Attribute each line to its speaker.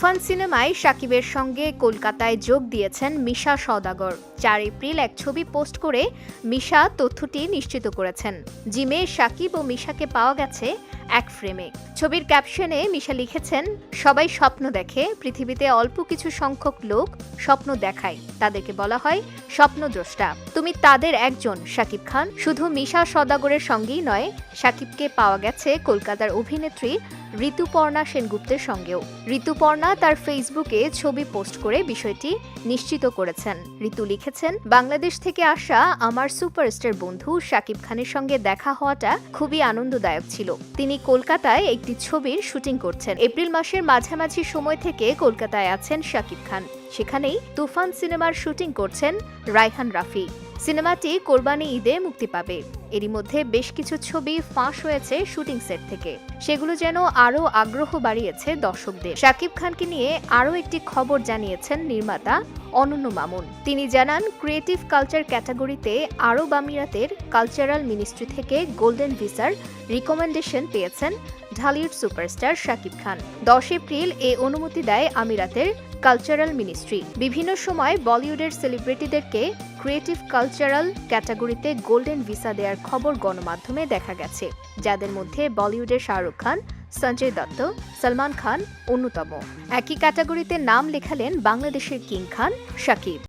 Speaker 1: Fun সিনেমায় সাকিবের সঙ্গে কলকাতায় যোগ দিয়েছেন মিশা সদাগর চার এপ্রিল এক ছবি পোস্ট করে মিশা তথ্যটি নিশ্চিত করেছেন। জিমে সাকিব ও মিশাকে পাওয়া গেছে এক ফ্রেমে ছবির ক্যাপশনে মিশা লিখেছেন, সবাই স্বপ্ন দেখে, পৃথিবীতে অল্প কিছু সংখ্যক লোক স্বপ্ন দেখায়। তাদেরকে বলা হয় স্বপ্নদ্রষ্টা তুমি তাদের একজন সাকিব খান। শুধু মিশা সদাগরের সঙ্গেই নয় সাকিবকে পাওয়া গেছে কলকাতার অভিনেত্রী ঋতুপর্ণা সেনগুপ্তের সঙ্গেও। ঋতুপর্ণা তার ফেসবুকে ছবি পোস্ট করে বিষয়টি নিশ্চিত করেছেন। ঋতু লিখেছেন, বাংলাদেশ থেকে আসা আমার সুপারস্টার বন্ধু শাকিব খানের সঙ্গে দেখা হওয়াটা খুবই আনন্দদায়ক ছিল। তিনি কলকাতায় একটি ছবির শুটিং করছেন। এপ্রিল মাসের মাঝামাঝি সময় থেকে কলকাতায় আছেন শাকিব খান। সেখানেই তুফান সিনেমার শুটিং করছেন রায়হান রাফি। সিনেমাটি কোরবানি ঈদে মুক্তি পাবে। এরই মধ্যে বেশ কিছু ছবি ফাঁস হয়েছে শুটিং সেট থেকে। সেগুলো যেন আরও আগ্রহ বাড়িয়েছে দর্শকদের। শাকিব খানকে নিয়ে আরও একটি খবর জানিয়েছেন নির্মাতা অনন্য মামুন। তিনি জানান, ক্রিয়েটিভ কালচার ক্যাটাগরিতে আরব আমিরাতের কালচারাল মিনিস্ট্রি থেকে গোল্ডেন ভিসার রিকমেন্ডেশন পেয়েছেন ঢালিউড সুপারস্টার শাকিব খান। দশ এপ্রিল এ অনুমতি দেয় আমিরাতের কালচারাল মিনিস্ট্রি। বিভিন্ন সময় বলিউডের সেলিব্রিটিদেরকে ক্রিয়েটিভ কালচারাল ক্যাটাগরিতে গোল্ডেন ভিসা দেওয়ার খবর গণমাধ্যমে দেখা গেছে, যাদের মধ্যে বলিউডের শাহরুখ খান, সঞ্জয় দত্ত, সলমান খান অন্যতম। একই ক্যাটাগরিতে নাম লেখালেন বাংলাদেশের কিং খান শাকিব।